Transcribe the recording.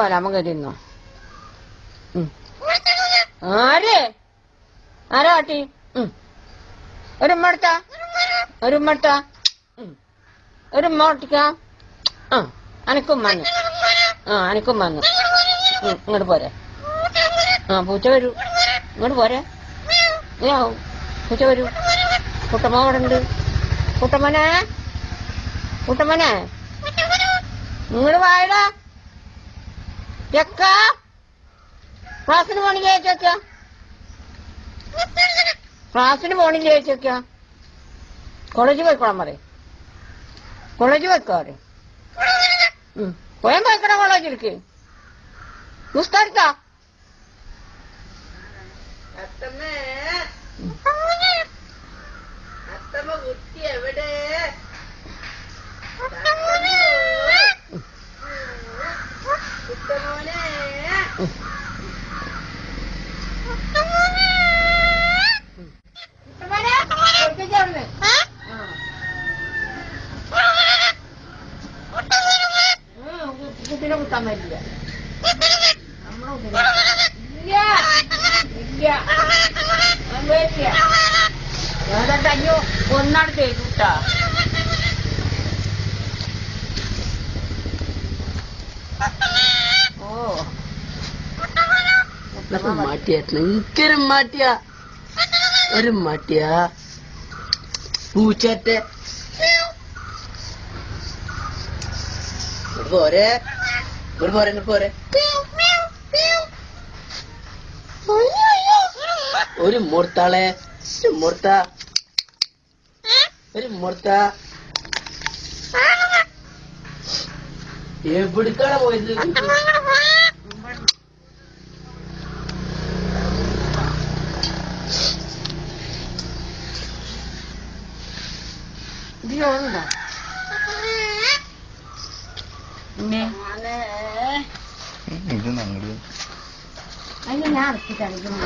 പോലെ നമുക്ക് തിന്നു ഉം. ആര്? കാട്ടി. ഒരു ഉമ്മ ഒട്ടിക്ക? ആ അനക്കും വന്നു. ആ അനക്കും വന്നു. ഇങ്ങോട്ട് പോരെ. ആ പൂച്ച വരൂ. ഇങ്ങോട്ട് പോരെ. ഇതാവും പൂച്ച വരൂ. കുട്ടമ്മ അവിടെ ഉണ്ട്. കുട്ടമ്മനെ? കുട്ടമ്മനെ? ഇങ്ങോട്ട് വായടാ. ചെക്ക ക്ലാസ്സിന് പോണില്ലേ ചോദിക്ക ക്ലാസ്സിന് പോണില്ലേ ചോദിക്ക കോളേജിൽ പോയിക്കോളാൻ പറയും. കോളേജിൽ പോയിക്കോ പറയും. പോയാൻ പോയിക്കണ കോളേജിലേക്ക്. അത്തമ്മേ. അത്തമ്മ കുട്ടി എവിടെ? കുട്ടിനെ കുത്താൻ പറ്റില്ല. നമ്മളെ കുട്ടിനെ ഇല്ല. ഇല്ല. ഏതാണ്ട് അയ്യോ ഒന്നാണ് ചെയ്തുട്ടാ ഓ. ഒരു മാട്ടിയായിരുന്നു എനിക്കൊരു മാട്ടിയ ഒരു മാട്ടിയ പൂച്ചത്തെ ഇങ്ങോട്ട് പോരെ? ഇങ്ങോട്ട് പോരെ ഇങ്ങോട്ട് പോരെ? ഒരു മുർത്താളെ ഒരു മുർത്ത ഒരു മുർത്ത. എവിടേക്കാണ് പോയത്? ഇതിലുണ്ടോ ഇത് ഞങ്ങൾ. അതിന് ഞാൻ ഇറക്കി കഴിക്കുന്നു